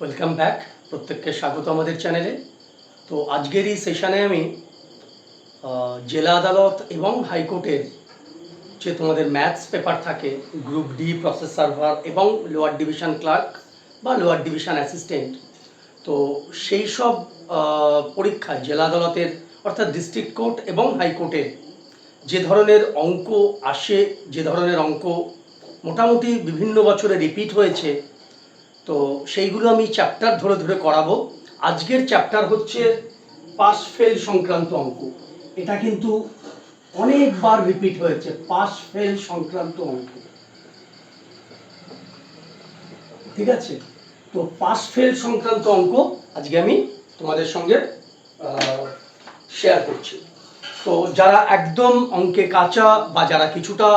Welcome back, প্রত্যেককে স্বাগত আমাদের চ্যানেলে। তো আজকের এই সেশনে আমি জেলা আদালত এবং হাইকোর্টের যে তোমাদের ম্যাথস পেপার থাকে, গ্রুপ ডি, প্রসেস সার্ভার এবং লোয়ার ডিভিশন ক্লার্ক বা লোয়ার ডিভিশন অ্যাসিস্ট্যান্ট। তো সেই সব পরীক্ষায় জেলা আদালতের, অর্থাৎ ডিস্ট্রিক্ট কোর্ট এবং হাইকোর্টের যে ধরনের অঙ্ক আসে, যে ধরনের অঙ্ক মোটামুটি বিভিন্ন বছরে রিপিট হয়েছে তো সেইগুলো আমি চ্যাপ্টার ধরে ধরে করাবো। আজকের চ্যাপ্টার হচ্ছে পাস ফেল সংক্রান্ত অঙ্ক। এটা কিন্তু অনেকবার রিপিট হয়েছে পাস ফেল সংক্রান্ত অঙ্ক। ঠিক আছে? তো পাস ফেল সংক্রান্ত অঙ্ক আজকে আমি তোমাদের সঙ্গে শেয়ার করছি। তো যারা একদম অঙ্কে কাঁচা বা যারা কিছুটা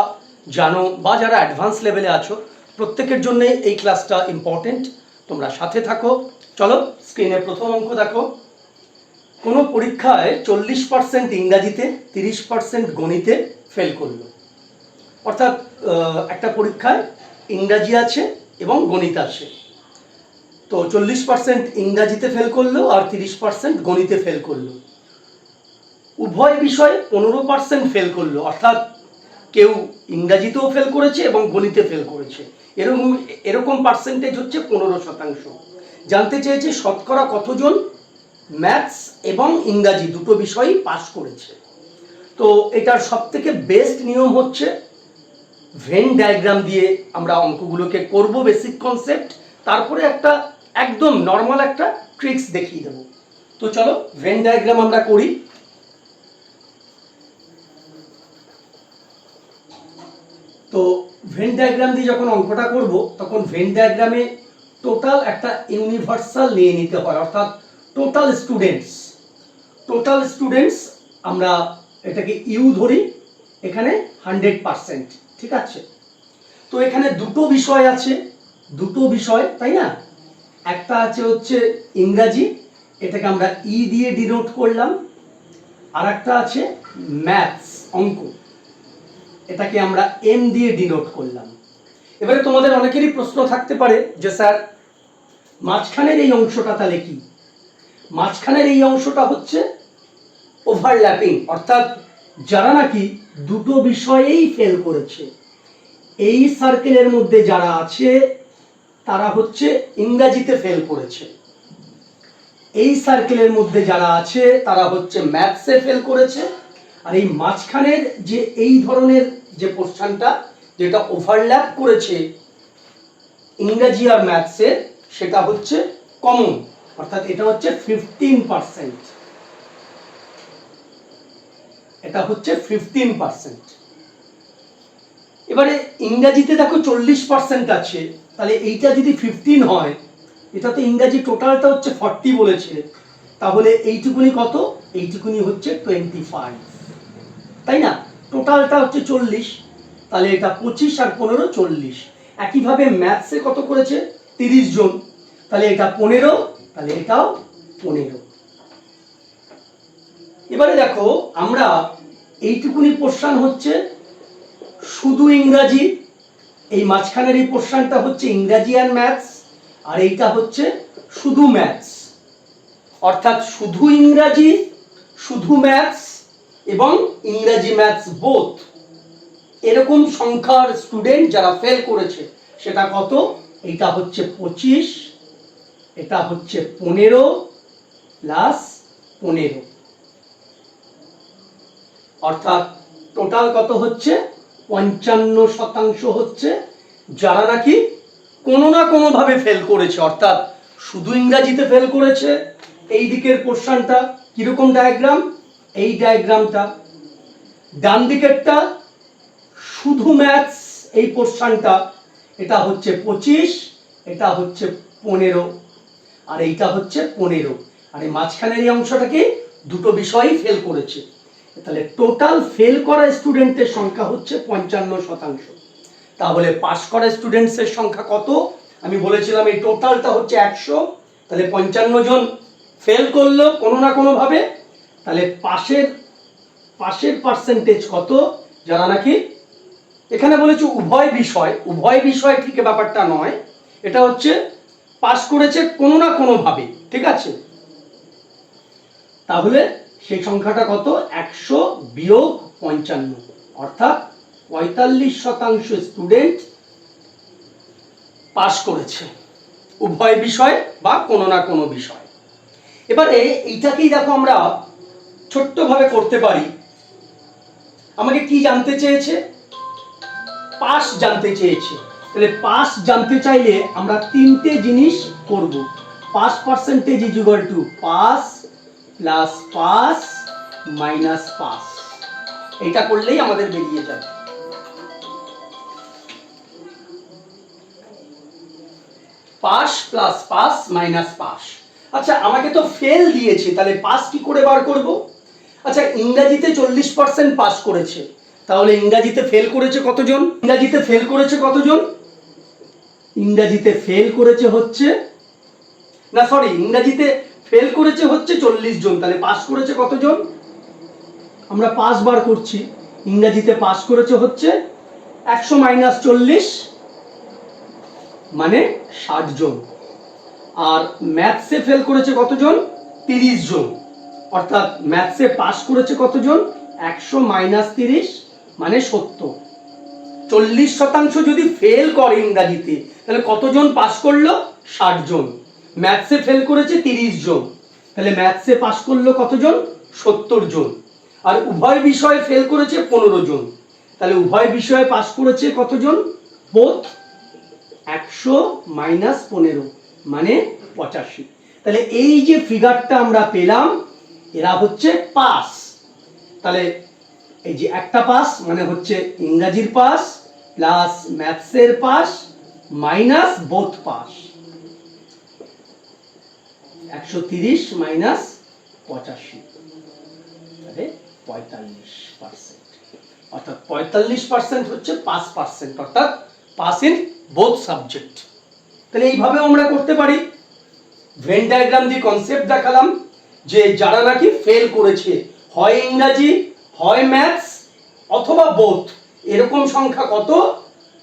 জানো বা যারা অ্যাডভান্স লেভেলে আছো প্রত্যেকের জন্য এই ক্লাসটা ইম্পর্টেন্ট তোমরা সাথে থাকো। চলো স্ক্রিনে প্রথম অঙ্ক দেখো। কোনো পরীক্ষায় চল্লিশ পার্সেন্ট ইংরাজিতে, তিরিশ পার্সেন্ট গণিতে ফেল করল। অর্থাৎ একটা পরীক্ষায় ইংরাজি আছে এবং গণিত আছে। তো চল্লিশ পার্সেন্ট ইংরাজিতে ফেল করল আর তিরিশ পার্সেন্ট গণিতে ফেল করল। উভয় বিষয়ে পনেরো পার্সেন্ট ফেল করল। অর্থাৎ কেউ ইংরাজিতেও ফেল করেছে এবং গণিতে ফেল করেছে। এরকম এরকম পার্সেন্টেজ হচ্ছে পনেরো শতাংশ। জানতে চেয়েছে শতকরা কতজন? ম্যাথস এবং ইংরাজি দুটো বিষয়ই পাস করেছে। তো এটার সব থেকে বেস্ট নিয়ম হচ্ছে ভেন ডায়াগ্রাম দিয়ে আমরা অঙ্কগুলোকে করব বেসিক কনসেপ্ট তারপরে একটা একদম নর্মাল একটা ট্রিক্স দেখিয়ে দেবো। তো চলো ভেন ডায়াগ্রাম আমরা করি। তো ভেন ডায়াগ্রাম দিয়ে যখন অঙ্কটা করব, তখন ভেন ডায়াগ্রামে টোটাল একটা ইউনিভার্সাল নিয়ে নিতে হয়, অর্থাৎ টোটাল স্টুডেন্টস টোটাল স্টুডেন্টস আমরা এটাকে ইউ ধরি, এখানে হান্ড্রেড পারসেন্ট ঠিক আছে? তো এখানে দুটো বিষয় আছে, দুটো বিষয়, তাই না? একটা আছে হচ্ছে ইংরাজি, এটাকে আমরা ই দিয়ে ডিনোট করলাম আর একটা আছে ম্যাথস অঙ্ক। এটাকে আমরা এম দিয়ে ডিনোট করলাম। এবারে তোমাদের অনেকেরই প্রশ্ন থাকতে পারে যে, স্যার, মাঝখানের এই অংশটা তাহলে কি? মাঝখানের এই অংশটা হচ্ছে ওভারল্যাপিং অর্থাৎ যারা নাকি দুটো বিষয়েই ফেল করেছে, এই সার্কেলের মধ্যে যারা আছে, তারা হচ্ছে ইংরাজিতে ফেল করেছে। এই সার্কেলের মধ্যে যারা আছে, তারা হচ্ছে ম্যাথসে ফেল করেছে। আর এই মাঝখানের যে এই ধরনের যে পোর্শনটা যেটা ওভারল্যাপ করেছে ইংরাজি আর ম্যাথসের সেটা হচ্ছে কমন অর্থাৎ এটা হচ্ছে ফিফটিন পার্সেন্ট এটা হচ্ছে ফিফটিন পার্সেন্ট এবারে ইংরাজিতে দেখো চল্লিশ পার্সেন্ট আছে, তাহলে এইটা যদি ফিফটিন হয় এটা তো ইংরাজি টোটালটা হচ্ছে ফর্টি বলেছে, তাহলে এইটুকুনি কত? এইটুকুনি হচ্ছে টোয়েন্টি ফাইভ তাই না? টোটালটা হচ্ছে চল্লিশ। তাহলে এটা পঁচিশ আর পনেরো চল্লিশ। একইভাবে ম্যাথসে কত করেছে? তিরিশ জন। তাহলে এটা পনেরো, তাহলে এটাও পনেরো। এবারে দেখো, আমরা এইটুকুনি পোর্শন হচ্ছে শুধু ইংরাজি, এই মাঝখানের এই পোর্শনটা হচ্ছে ইংরাজি আর ম্যাথস আর এইটা হচ্ছে শুধু ম্যাথস অর্থাৎ শুধু ইংরাজি, শুধু ম্যাথস এবং ইংরাজি ম্যাথস বোথ এরকম সংখ্যার স্টুডেন্ট যারা ফেল করেছে, সেটা কত? এটা হচ্ছে পঁচিশ, এটা হচ্ছে পনেরো প্লাস পনেরো। অর্থাৎ টোটাল কত হচ্ছে? পঞ্চান্ন শতাংশ হচ্ছে। যারা নাকি কোনো না কোনোভাবে ফেল করেছে, অর্থাৎ শুধু ইংরাজিতে ফেল করেছে, এই দিকের পোর্শনটা কীরকম ডায়াগ্রাম এই ডায়াগ্রামটা ডান দিকেরটা শুধু ম্যাথস এই পোর্শনটা এটা হচ্ছে পঁচিশ, এটা হচ্ছে পনেরো, আর এইটা হচ্ছে পনেরো। আর এই মাঝখানের এই অংশটাকে দুটো বিষয়ই ফেল করেছে। তাহলে টোটাল ফেল করা স্টুডেন্টের সংখ্যা হচ্ছে পঞ্চান্ন শতাংশ। তাহলে পাস করা স্টুডেন্টসের সংখ্যা কত? আমি বলেছিলাম এই টোটালটা হচ্ছে একশো। তাহলে পঞ্চান্ন জন ফেল করল কোনো না কোনোভাবে। তাহলে পাশের পাশের পার্সেন্টেজ কত? যারা নাকি এখানে বলেছে উভয় বিষয় উভয় বিষয় ঠিক ব্যাপারটা নয়। এটা হচ্ছে পাস করেছে কোনো না কোনোভাবে, ঠিক আছে? তাহলে সেই সংখ্যাটা কত? একশো বিয়োগ পঞ্চান্ন। অর্থাৎ পঁয়তাল্লিশ শতাংশ স্টুডেন্ট পাস করেছে। উভয় বিষয় বা কোনো না কোনো বিষয়। এবারে এইটাকেই দেখো আমরা ছোট্টভাবে করতে পারি। আমাকে কি জানতে চেয়েছে? পাস জানতে চেয়েছে। তাহলে পাস জানতে চাইলে আমরা তিনটে জিনিস করব। Pass percentage is equal to pass plus pass minus pass এটা করলেই আমাদের বেরিয়ে যাবে। Pass plus pass minus pass আচ্ছা আমাকে তো ফেল দিয়েছে, তাহলে পাস কি করে বার করব? আচ্ছা ইংরাজিতে চল্লিশ পার্সেন্ট পাস করেছে। তাহলে ইংরাজিতে ফেল করেছে কতজন? ইংরাজিতে ফেল করেছে কতজন? ইংরাজিতে ফেল করেছে হচ্ছে, না সরি ইংরাজিতে ফেল করেছে হচ্ছে চল্লিশ জন। তাহলে পাস করেছে কতজন? আমরা পাস বার করছি। ইংরাজিতে পাস করেছে হচ্ছে একশো মাইনাস চল্লিশ মানে ষাট জন। আর ম্যাথসে ফেল করেছে কতজন? তিরিশ জন। অর্থাৎ ম্যাথসে পাস করেছে কতজন? একশো মাইনাস তিরিশ মানে সত্তর। চল্লিশ শতাংশ যদি ফেল করে ইংরাজিতে, তাহলে কতজন পাস করল? ষাট জন। ম্যাথসে ফেল করেছে তিরিশ জন। তাহলে ম্যাথসে পাস করল কতজন? সত্তর জন। আর উভয় বিষয়ে ফেল করেছে পনেরো জন। তাহলে উভয় বিষয়ে পাস করেছে কতজন? বোধ একশো মাইনাস পনেরো মানে পঁচাশি। তাহলে এই যে ফিগারটা আমরা পেলাম এরা হচ্ছে পাস। তাহলে এই যে একটা পাস মানে হচ্ছে ইংরাজির পাস প্লাস ম্যাথসের পাস মাইনাস বোথ পাস। একশো তিরিশ মাইনাস পঁচাশি। তাহলে পঁয়তাল্লিশ পার্সেন্ট অর্থাৎ পঁয়তাল্লিশ পার্সেন্ট হচ্ছে পাস পার্সেন্ট অর্থাৎ পাস ইন বোথ সাবজেক্ট তাহলে এইভাবে আমরা করতে পারি। ভেন ডায়াগ্রাম দিয়ে কনসেপ্ট দেখালাম। যে যারা নাকি ফেল করেছে, হয় ইংরাজি, হয় ম্যাথস অথবা বোথ এরকম সংখ্যা কত?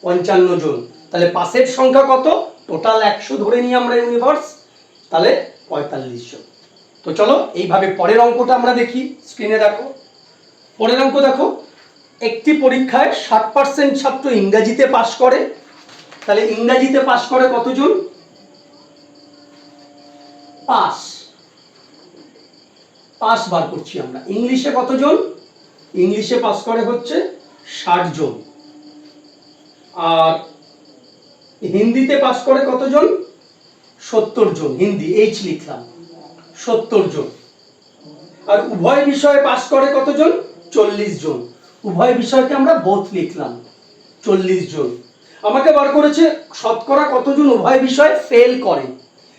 পঞ্চান্ন জন। তাহলে পাসের সংখ্যা কত? টোটাল একশো ধরে নিই আমরা ইউনিভার্স তাহলে পঁয়তাল্লিশ জন। তো চলো, এইভাবে পরের অঙ্কটা আমরা দেখি স্ক্রিনে দেখো। পরের অঙ্ক দেখো, একটি পরীক্ষায় ষাট পার্সেন্ট ছাত্র ইংরাজিতে পাশ করে, তাহলে ইংরাজিতে পাশ করে কতজন? পাস পাস বার করছি আমরা। ইংলিশে কতজন? ইংলিশে পাস করে হচ্ছে ষাট জন। আর হিন্দিতে পাস করে কতজন? সত্তর জন। হিন্দি এইচ লিখলাম। সত্তর জন। আর উভয় বিষয়ে পাস করে কতজন? চল্লিশ জন। উভয় বিষয়কে আমরা বোধ লিখলাম। চল্লিশ জন। আমাকে বার করেছে শতকরা কতজন উভয় বিষয়ে ফেল করে?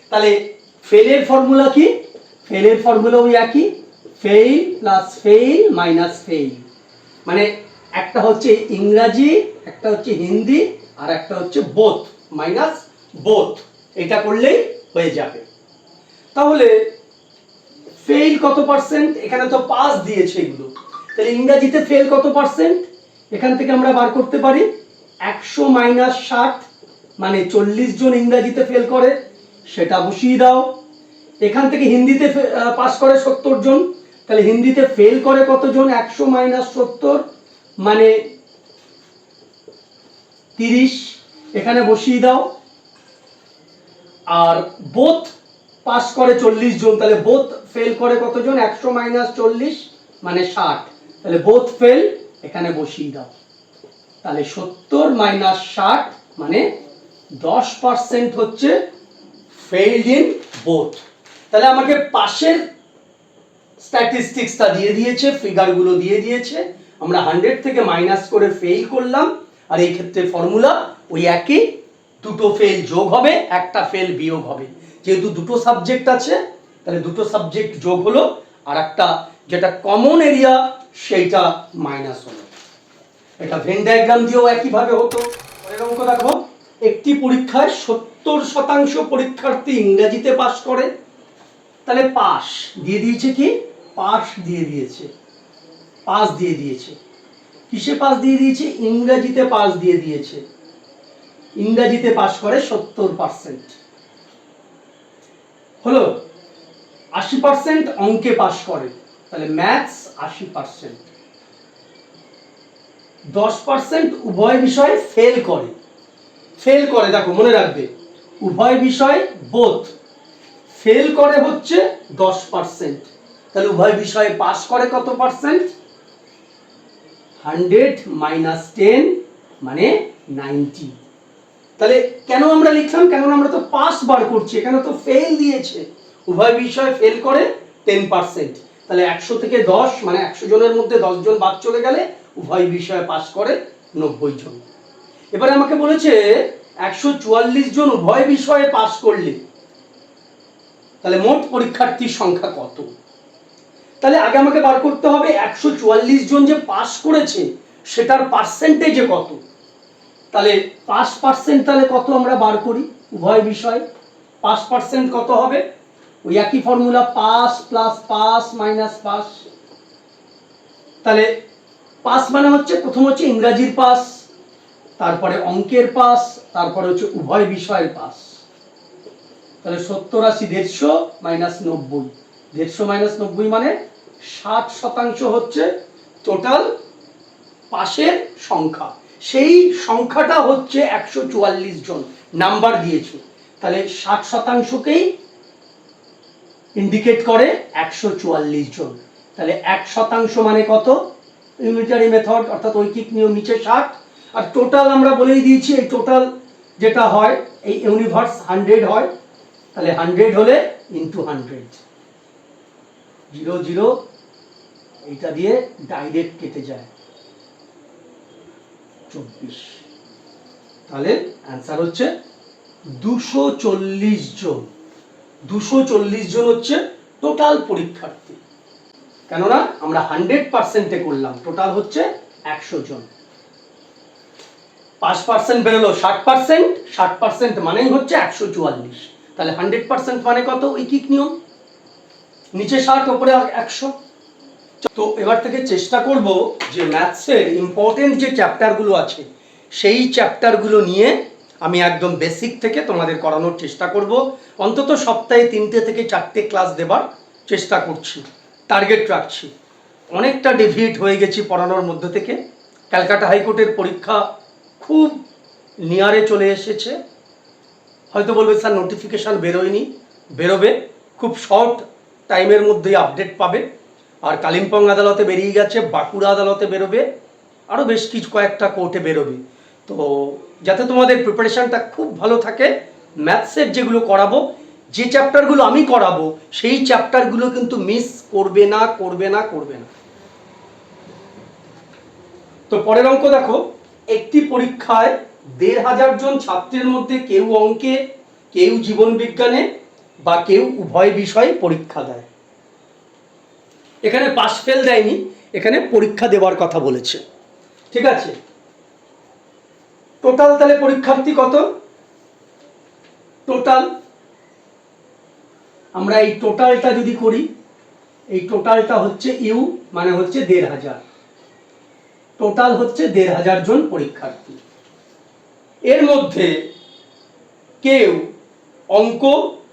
তাহলে ফেলের ফর্মুলা কি? ফেলের ফর্মুলা ওই একই fail plus fail minus fail মানে একটা হচ্ছে ইংরাজি, একটা হচ্ছে হিন্দি, আর একটা হচ্ছে বোথ মাইনাস বোথ এটা করলেই হয়ে যাবে। তাহলে ফেল কত পার্সেন্ট এখানে তো পাস দিয়েছে এগুলো। তাহলে ইংরাজিতে ফেল কত পার্সেন্ট এখান থেকে আমরা বার করতে পারি একশো মাইনাস ষাট মানে চল্লিশ জন ইংরাজিতে ফেল করে, সেটা বসিয়ে দাও। এখান থেকে হিন্দিতে পাস করে সত্তর জন। তাহলে হিন্দিতে ফেল করে কতজন? একশো মাইনাস সত্তর মানে তিরিশ। এখানে বসিয়ে দাও। আর বোথ পাস করে চল্লিশ জন, তাহলে বোথ ফেল করে কতজন? একশো মাইনাস চল্লিশ মানে ষাট। তাহলে বোথ ফেল এখানে বসিয়ে দাও। তাহলে সত্তর মাইনাস ষাট মানে দশ পার্সেন্ট হচ্ছে ফেইল্ড ইন বোথ তাহলে আমাকে পাশের স্ট্যাটিস্টিক্সটা দিয়ে দিয়েছে ফিগারগুলো দিয়ে দিয়েছে। আমরা হান্ড্রেড থেকে মাইনাস করে ফেল করলাম, আর এই ক্ষেত্রে ফর্মুলা ওই একই, দুটো ফেল যোগ হবে, একটা ফেল বিয়োগ হবে। যেহেতু দুটো সাবজেক্ট আছে, তাহলে দুটো সাবজেক্ট যোগ হলো, আর একটা যেটা কমন এরিয়া সেইটা মাইনাস হলো। এটা ভেন ডায়াগ্রাম দিয়েও একইভাবে হতো। পরের অঙ্ক দেখো, একটি পরীক্ষায় সত্তর শতাংশ পরীক্ষার্থী ইংরেজিতে পাশ করে তাহলে পাস দিয়ে দিয়েছে কি? পাস দিয়ে দিয়েছে। পাস দিয়ে দিয়েছে। কিসে পাস দিয়ে দিয়েছে? ইংরেজিতে পাস দিয়ে দিয়েছে। ইংরেজিতে পাস করে সত্তর পার্সেন্ট হলো? আশি পার্সেন্ট অঙ্কে পাশ করে। তাহলে ম্যাথস আশি পার্সেন্ট দশ পার্সেন্ট উভয় বিষয়ে ফেল করে। ফেল করে, দেখো, মনে রাখবে। উভয় বিষয় বোথ ফেল করে হচ্ছে দশ পার্সেন্ট তাহলে উভয় বিষয়ে পাস করে কত পার্সেন্ট হান্ড্রেড মাইনাস টেন মানে নাইনটি। তাহলে কেন আমরা লিখলাম? কেন আমরা তো পাস বার করছি, এখানে তো ফেল দিয়েছে। উভয় বিষয়ে ফেল করে টেন পার্সেন্ট তাহলে একশো থেকে দশ মানে একশো জনের মধ্যে জন বাদ চলে গেলে উভয় বিষয়ে পাস করে নব্বই জন। এবারে আমাকে বলেছে একশো চুয়াল্লিশ জন উভয় বিষয়ে পাস করলে তাহলে মোট পরীক্ষার্থীর সংখ্যা কত? তাহলে আগে আমাকে বার করতে হবে একশো চুয়াল্লিশ জন যে পাস করেছে, সেটার পার্সেন্টেজে কত? তাহলে পাস পার্সেন্ট তাহলে কত আমরা বার করি? উভয় বিষয়। পাস পার্সেন্ট কত হবে? ওই একই formula pass plus pass minus pass তাহলে পাস মানে হচ্ছে, প্রথম হচ্ছে ইংরাজির পাস তারপরে অঙ্কের পাস তারপরে হচ্ছে উভয় বিষয়ের পাস তাহলে সত্তর আশি দেড়শো মাইনাস নব্বই। দেড়শো মাইনাস নব্বই মানে ষাট শতাংশ হচ্ছে টোটাল পাশের সংখ্যা। সেই সংখ্যাটা হচ্ছে একশো চুয়াল্লিশ জন। নাম্বার দিয়েছে। তাহলে ষাট শতাংশকেই ইন্ডিকেট করে একশো চুয়াল্লিশ জন। তাহলে এক শতাংশ মানে কত? ইউনিটারি মেথড, অর্থাৎ ঐকিক নিয়ম নিচে ষাট। আর টোটাল আমরা বলেই দিয়েছি, এই টোটাল যেটা হয়, এই ইউনিভার্স হান্ড্রেড হয়। তাহলে হান্ড্রেড হলে ইন্টু হান্ড্রেড জিরো জিরো এইটা দিয়ে ডাইরেক্ট কেটে যায়। চব্বিশ। তাহলে অ্যান্সার হচ্ছে দুশো চল্লিশ জন। দুশো চল্লিশ জন হচ্ছে টোটাল পরীক্ষার্থী। কেননা আমরা হান্ড্রেড পার্সেন্টে করলাম টোটাল হচ্ছে একশো জন। পাঁচ পার্সেন্ট বেরোলো, ষাট পার্সেন্ট ষাট পার্সেন্ট মানেই হচ্ছে একশো চুয়াল্লিশ। তাহলে হান্ড্রেড পার্সেন্ট মানে কত? ঐকিক নিয়ম? নিচে ষাট, ওপরে একশো। তো এবার থেকে চেষ্টা করব যে ম্যাথসের ইম্পর্টেন্ট যে চ্যাপ্টারগুলো আছে, সেই চ্যাপ্টারগুলো নিয়ে আমি একদম বেসিক থেকে তোমাদের করানোর চেষ্টা করব। অন্তত সপ্তাহে তিনটে থেকে চারটে ক্লাস দেবার চেষ্টা করছি টার্গেট রাখছি। অনেকটা ডেভিয়েট হয়ে গেছি পড়ানোর মধ্যে থেকে। ক্যালকাটা হাইকোর্টের পরীক্ষা খুব নিয়ারে চলে এসেছে। হয়তো বলবে, স্যার নোটিফিকেশান বেরোয়নি। বেরোবে। খুব শর্ট টাইমের মধ্যেই আপডেট পাবে। আর কালিম্পং আদালতে বেরিয়ে গেছে, বাঁকুড়া আদালতে বেরোবে। আরও বেশ কিছু, কয়েকটা কোর্টে বেরোবে। তো যাতে তোমাদের প্রিপারেশানটা খুব ভালো থাকে ম্যাথসের যেগুলো করাবো, যে চ্যাপ্টারগুলো আমি করাবো, সেই চ্যাপ্টারগুলো কিন্তু মিস করবে না করবে না করবে না। তো পরের অঙ্ক দেখো, একটি পরীক্ষায় দেড় হাজার জন ছাত্রের মধ্যে কেউ অঙ্কে, কেউ জীবন বিজ্ঞানে বা কেউ উভয় বিষয়ে পরীক্ষা দেয়। এখানে পাস ফেল দেয়নি, এখানে পরীক্ষা দেওয়ার কথা বলেছে। ঠিক আছে? টোটাল তাহলে পরীক্ষার্থী কত? টোটাল আমরা এই টোটালটা যদি করি, এই টোটালটা হচ্ছে ইউ মানে হচ্ছে দেড় হাজার। টোটাল হচ্ছে দেড় হাজার জন পরীক্ষার্থী। এর মধ্যে কেউ অঙ্ক,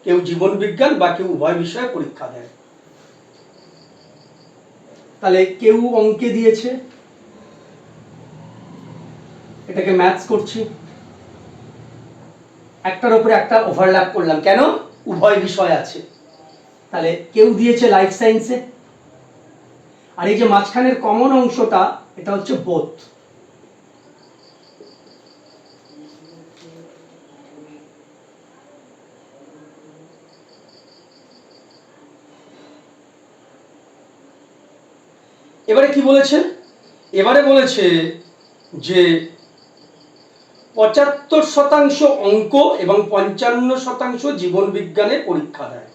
কেউ জীবন বিজ্ঞান বা কেউ উভয় বিষয়ে পরীক্ষা দেয়। তাহলে কেউ অঙ্কে দিয়েছে, এটাকে ম্যাথস করছি। একটার উপরে একটা ওভারল্যাপ করলাম, কেন? উভয় বিষয় আছে। তাহলে কেউ দিয়েছে লাইফ সায়েন্সে আর এই যে মাঝখানের কমন অংশটা, এটা হচ্ছে বোথ এবারে কি বলেছে? এবারে বলেছে যে পঁচাত্তর শতাংশ অঙ্ক এবং পঞ্চান্ন শতাংশ জীবন বিজ্ঞানে পরীক্ষা দেয়।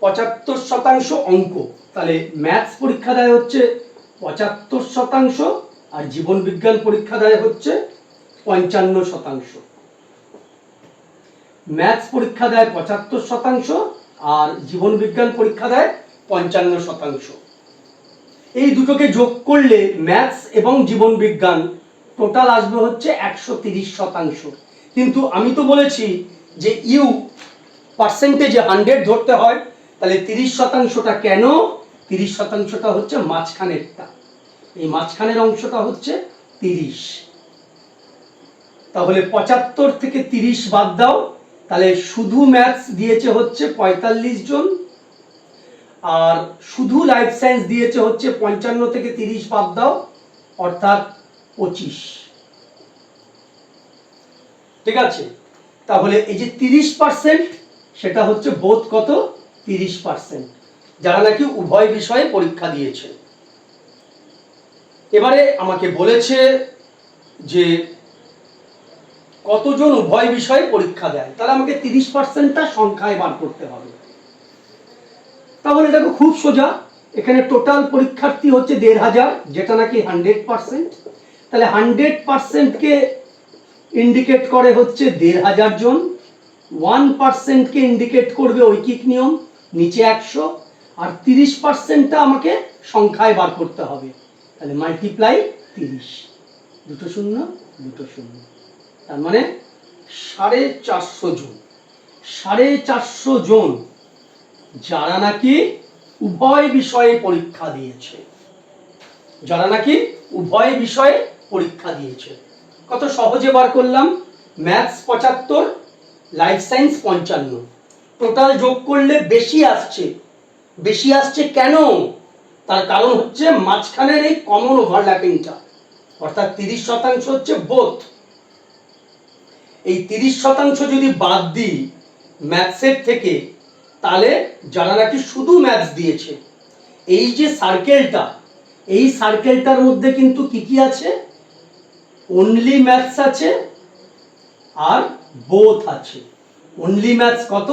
পঁচাত্তর শতাংশ অঙ্ক, তাহলে ম্যাথস পরীক্ষা দেয় হচ্ছে পঁচাত্তর শতাংশ আর জীবন বিজ্ঞান পরীক্ষা দেয় হচ্ছে পঞ্চান্ন শতাংশ। ম্যাথস পরীক্ষা দেয় পঁচাত্তর শতাংশ আর জীবন বিজ্ঞান পরীক্ষা দেয় পঞ্চান্ন শতাংশ। এই দুটোকে যোগ করলে ম্যাথস এবং জীবন বিজ্ঞান টোটাল আসবে হচ্ছে একশো তিরিশ শতাংশ। কিন্তু আমি তো বলেছি যে ইউ পার্সেন্টেজে হান্ড্রেড ধরতে হয়, তাহলে তিরিশ শতাংশটা কেন? তিরিশ শতাংশটা হচ্ছে মাঝখানেরটা। এই মাঝখানের অংশটা হচ্ছে তিরিশ। তাহলে পঁচাত্তর থেকে তিরিশ বাদ দাও, তাহলে শুধু ম্যাথস দিয়েছে হচ্ছে পঁয়তাল্লিশ জন আর শুধু লাইফ সায়েন্স দিয়েছে হচ্ছে পঞ্চান্ন থেকে তিরিশ বাদ দাও, অর্থাৎ পঁচিশ। ঠিক আছে? তাহলে এই যে তিরিশ পার্সেন্ট সেটা হচ্ছে বোধ কত? তিরিশ পার্সেন্ট যারা নাকি উভয় বিষয়ে পরীক্ষা দিয়েছে। এবারে আমাকে বলেছে যে কতজন উভয় বিষয়ে পরীক্ষা দেয়? তাহলে আমাকে তিরিশ পার্সেন্টটা সংখ্যায় বার করতে হবে। তাহলে দেখো খুব সোজা। এখানে টোটাল পরীক্ষার্থী হচ্ছে দেড় হাজার, যেটা নাকি হান্ড্রেড পার্সেন্ট তাহলে হান্ড্রেড পার্সেন্টকে ইন্ডিকেট করে হচ্ছে দেড় হাজার জন। ওয়ান পার্সেন্টকে ইন্ডিকেট করবে ঐকিক নিয়ম, নিচে একশো। আর তিরিশ পার্সেন্টটা আমাকে সংখ্যায় বার করতে হবে। তাহলে মাল্টিপ্লাই তিরিশ। দুটো শূন্য দুটো শূন্য। তার মানে সাড়ে চারশো জন। সাড়ে চারশো জন যারা নাকি উভয় বিষয়ে পরীক্ষা দিয়েছে। যারা নাকি উভয় বিষয়ে পরীক্ষা দিয়েছে। কত সহজে বার করলাম? ম্যাথস পঁচাত্তর, লাইফ সায়েন্স পঞ্চান্ন। টোটাল যোগ করলে বেশি আসছে। বেশি আসছে কেন? তার কারণ হচ্ছে মাঝখানের এই কমন ওভারল্যাপিংটা অর্থাৎ তিরিশ শতাংশ হচ্ছে বোধ এই তিরিশ শতাংশ যদি বাদ দিই, ম্যাথসের থেকে তাহলে যারা নাকি শুধু ম্যাথস দিয়েছে। এই যে সার্কেলটা এই সার্কেলটার মধ্যে কিন্তু কি কি আছে? অনলি ম্যাথস আছে আর বোথ আছে। অনলি ম্যাথস কত?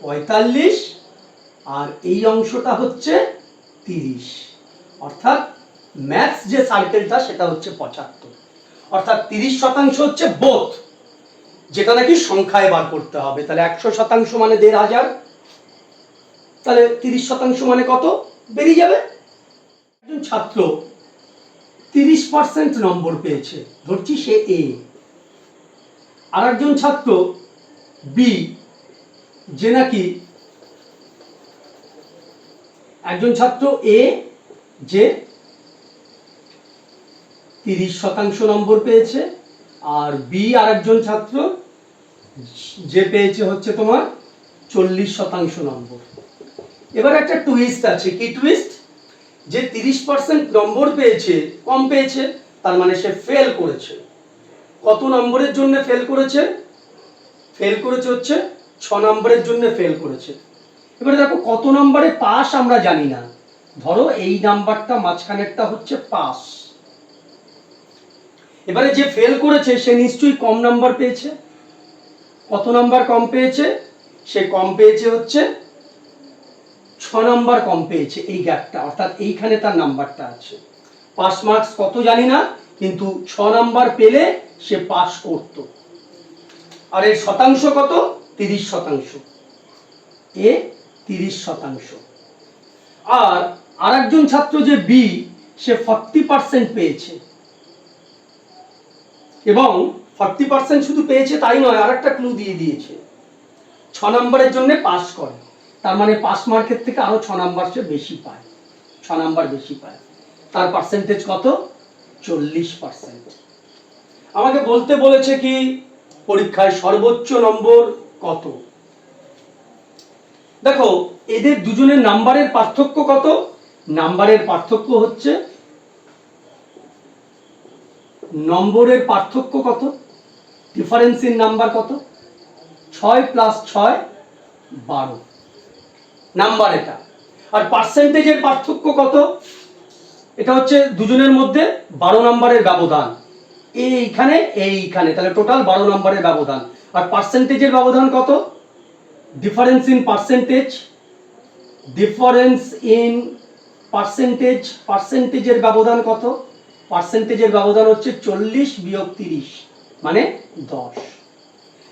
পঁয়তাল্লিশ। আর এই অংশটা হচ্ছে তিরিশ। অর্থাৎ ম্যাথস যে সার্কেলটা সেটা হচ্ছে পঁচাত্তর। অর্থাৎ তিরিশ শতাংশ হচ্ছে বোথ যেটা নাকি সংখ্যায় বার করতে হবে। তাহলে একশো শতাংশ মানে দেড় হাজার। তাহলে তিরিশ শতাংশ মানে কত? বেরিয়ে যাবে। একজন ছাত্র তিরিশ পার্সেন্ট নম্বর পেয়েছে। ধরছি সে এ আর একজন ছাত্র বি যে নাকি একজন ছাত্র এ যে তিরিশ শতাংশ নম্বর পেয়েছে। আর বি আর একজন ছাত্র, যে পেয়েছে হচ্ছে তোমার চল্লিশ শতাংশ নম্বর। এবার একটা টুইস্ট আছে। কি টুইস্ট যে তিরিশ পার্সেন্ট নম্বর পেয়েছে, কম পেয়েছে, তার মানে সে ফেল করেছে। কত নম্বরের জন্য ফেল করেছে? ফেল করেছে হচ্ছে ছ নম্বরের জন্য ফেল করেছে। এবারে দেখো কত নম্বরে পাস আমরা জানি না। ধরো এই নাম্বারটা মাঝখানেরটা হচ্ছে পাস এবারে যে ফেল করেছে, সে নিশ্চয়ই কম নাম্বার পেয়েছে। কত নাম্বার কম পেয়েছে? সে কম পেয়েছে হচ্ছে নাম্বার কম পেয়েছে এই গ্যাপটা অর্থাৎ এইখানে তার নাম্বারটা আছে। পাস মার্কস কত জানি না, কিন্তু ছ নাম্বার পেলে সে পাস করত। আর এর শতাংশ কত? তিরিশ শতাংশ। এ তিরিশ শতাংশ। আর আরেকজন ছাত্র যে বি সে ফর্টি পার্সেন্ট পেয়েছে। এবং ফর্টি পার্সেন্ট শুধু পেয়েছে তাই নয় আর একটা ক্লু দিয়ে দিয়েছে। ছ নম্বরের জন্য পাস করে। তার মানে পাস মার্কের থেকে আরও ছ নাম্বার সে বেশি পায়। ছ নাম্বার বেশি পায়। তার পার্সেন্টেজ কত? চল্লিশ পার্সেন্ট আমাকে বলতে বলেছে কি, পরীক্ষায় সর্বোচ্চ নম্বর কত? দেখো, এদের দুজনের নাম্বারের পার্থক্য কত? নাম্বারের পার্থক্য হচ্ছে, নম্বরের পার্থক্য কত? ডিফারেন্স ইন নাম্বার কত? ছয় প্লাস ছয়, বারো। নাম্বার এটা। আর পার্সেন্টেজের পার্থক্য কত? এটা হচ্ছে দুজনের মধ্যে বারো নম্বরের ব্যবধান। এইখানে এইখানে। তাহলে টোটাল বারো নম্বরের ব্যবধান। আর পার্সেন্টেজের ব্যবধান কত? Difference in percentage difference in percentage পার্সেন্টেজের ব্যবধান কত? পার্সেন্টেজের ব্যবধান হচ্ছে চল্লিশ বিয়োগ তিরিশ মানে দশ।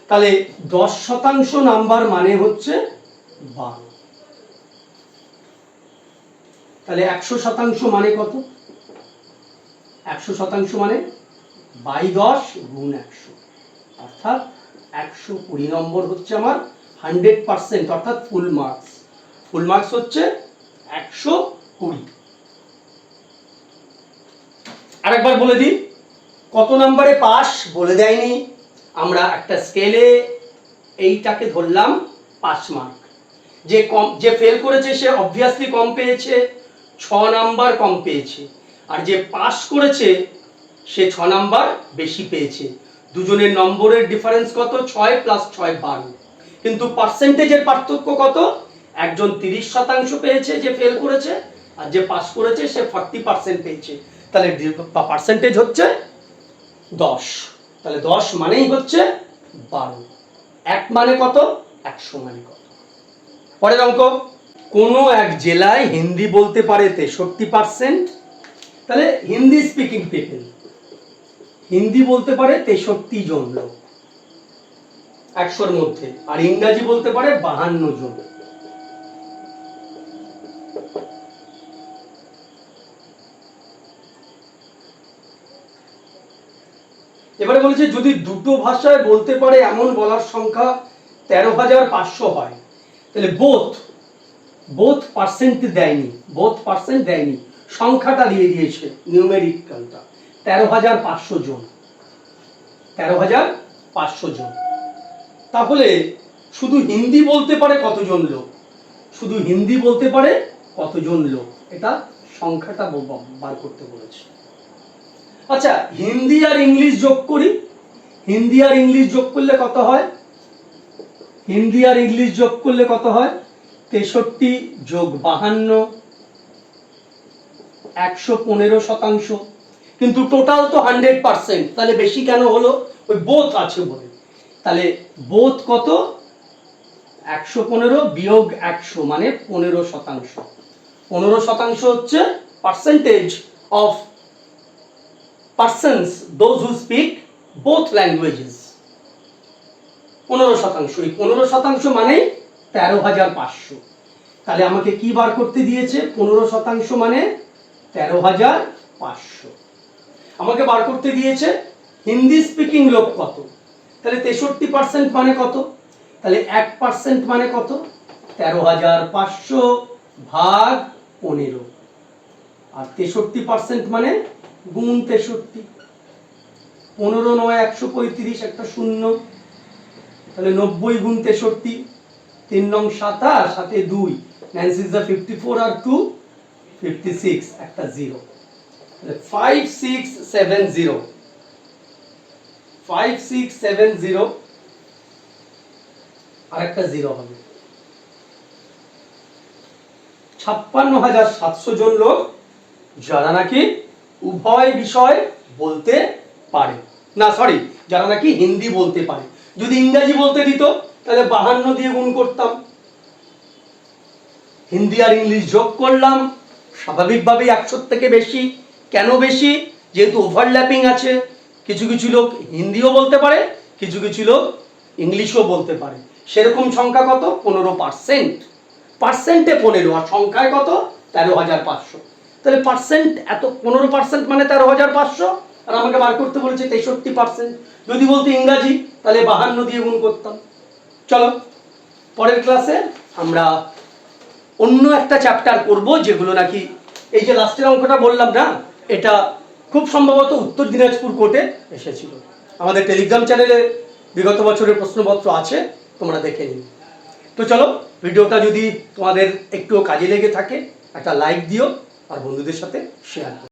তাহলে দশ শতাংশ নাম্বার মানে হচ্ছে বারো। তাহলে একশো শতাংশ মানে কত? একশো শতাংশ মানে বাই দশ গুণ একশো। অর্থাৎ একশো কুড়ি নম্বর হচ্ছে আমার হান্ড্রেড পার্সেন্ট, অর্থাৎ ফুল মার্কস। ফুল মার্কস হচ্ছে একশো কুড়ি। আরেকবার বলে দিই, কত নম্বরে পাস বলে দেয়নি? আমরা একটা স্কেলে এইটাকে ধরলাম পাঁচ মার্ক। যে কম যে ফেল করেছে সে অবভিয়াসলি কম পেয়েছে। ছ নাম্বার কম পেয়েছে। আর যে পাস করেছে, সে ছ নাম্বার বেশি পেয়েছে। দুজনের নম্বরের ডিফারেন্স কত? ছয় প্লাস ছয় বারো। কিন্তু পার্সেন্টেজের পার্থক্য কত? একজন তিরিশ শতাংশ পেয়েছে যে ফেল করেছে, আর যে পাস করেছে, সে ফর্টি পার্সেন্ট পেয়েছে। তাহলে পার্সেন্টেজ হচ্ছে দশ। তাহলে দশ মানেই হচ্ছে বারো। এক মানে কত? একশো মানে কত? পরের অঙ্ক। কোনো এক জেলায় হিন্দি বলতে পারে তেষট্টি পার্সেন্ট তাহলে হিন্দি স্পিকিং পিপল হিন্দি বলতে পারে তেষট্টি জন লোক, একশোর মধ্যে, আর ইংরাজি বলতে পারে বাহান্ন জন। এবারে বলেছে, যদি দুটো ভাষায় বলতে পারে এমন বলার সংখ্যা তেরো হাজার পাঁচশো হয়, তাহলে বোথ বোথ পার্সেন্ট দেয়নি বোথ পার্সেন্ট দেয়নি। সংখ্যাটা দিয়ে দিয়েছে নিউমেরিক্যালটা তেরো হাজার পাঁচশো জন। তেরো হাজার পাঁচশো জন। তাহলে শুধু হিন্দি বলতে পারে কতজন লোক? শুধু হিন্দি বলতে পারে কতজন লোক? এটা সংখ্যাটা বার করতে বলেছে। আচ্ছা হিন্দি আর ইংলিশ যোগ করি। হিন্দি আর ইংলিশ যোগ করলে কত হয়? হিন্দি আর ইংলিশ যোগ করলে কত হয়? তেষট্টি যোগ বাহান্ন, একশো পনেরো শতাংশ। কিন্তু টোটাল তো হান্ড্রেড পার্সেন্ট তাহলে বেশি কেন হলো? ওই বোধ আছে বলে। তাহলে বোধ কত? একশো পনেরো বিয়োগ একশো মানে পনেরো শতাংশ। পনেরো শতাংশ হচ্ছে percentage of persons those who speak both languages পনেরো শতাংশ। এই পনেরো শতাংশ মানে তেরো হাজার পাঁচশো। তাহলে আমাকে কি বার করতে দিয়েছে? পনেরো শতাংশ মানে তেরো হাজার পাঁচশো। আমাকে বার করতে দিয়েছে হিন্দি স্পিকিং লোক কত? তাহলে তেষট্টি পার্সেন্ট মানে কত? তাহলে এক পার্সেন্ট মানে কত? তেরো হাজার পাঁচশো ভাগ পনেরো। আর তেষট্টি পার্সেন্ট মানে গুণ তেষট্টি। পনেরো নয়, একশো পঁয়ত্রিশ, একটা শূন্য। তাহলে নব্বই গুণ তেষট্টি তিন নং সাতাশ সাথে দুই। Nine six the fifty four R two fifty six একটা zero five six seven zero five six seven zero আর একটা জিরো হবে। ছাপ্পান্ন হাজার সাতশো জন লোক, যারা নাকি উভয় বিষয় বলতে পারে। না সরি যারা নাকি হিন্দি বলতে পারে। যদি ইংরাজি বলতে দিত তাহলে বাহান্ন দিয়ে গুণ করতাম। হিন্দি আর ইংলিশ যোগ করলাম, স্বাভাবিকভাবেই একশোর থেকে বেশি। কেন বেশি? যেহেতু ওভারল্যাপিং আছে, কিছু কিছু লোক হিন্দিও বলতে পারে, কিছু কিছু লোক ইংলিশও বলতে পারে। সেরকম সংখ্যা কত? পনেরো পার্সেন্ট পার্সেন্টে পনেরো, আর সংখ্যায় কত? তেরো হাজার পাঁচশো। তাহলে পার্সেন্ট এত, পনেরো পার্সেন্ট মানে তেরো হাজার পাঁচশো? আর আমাকে বার করতে বলেছে তেষট্টি পার্সেন্ট যদি বলতো ইংরাজি, তাহলে বাহান্ন দিয়ে গুণ করতাম। চলো, পরের ক্লাসে আমরা অন্য একটা চ্যাপ্টার করব, যেগুলো নাকি এই যে লাস্টের অঙ্কটা বললাম না, এটা খুব সম্ভবত উত্তর দিনাজপুর কোর্টে এসেছিল। আমাদের টেলিগ্রাম চ্যানেলে বিগত বছরের প্রশ্নপত্র আছে, তোমরা দেখে নিন তো চলো, ভিডিওটা যদি তোমাদের একটু কাজে লেগে থাকে, একটা লাইক দিও, আর বন্ধুদের সাথে শেয়ার করো।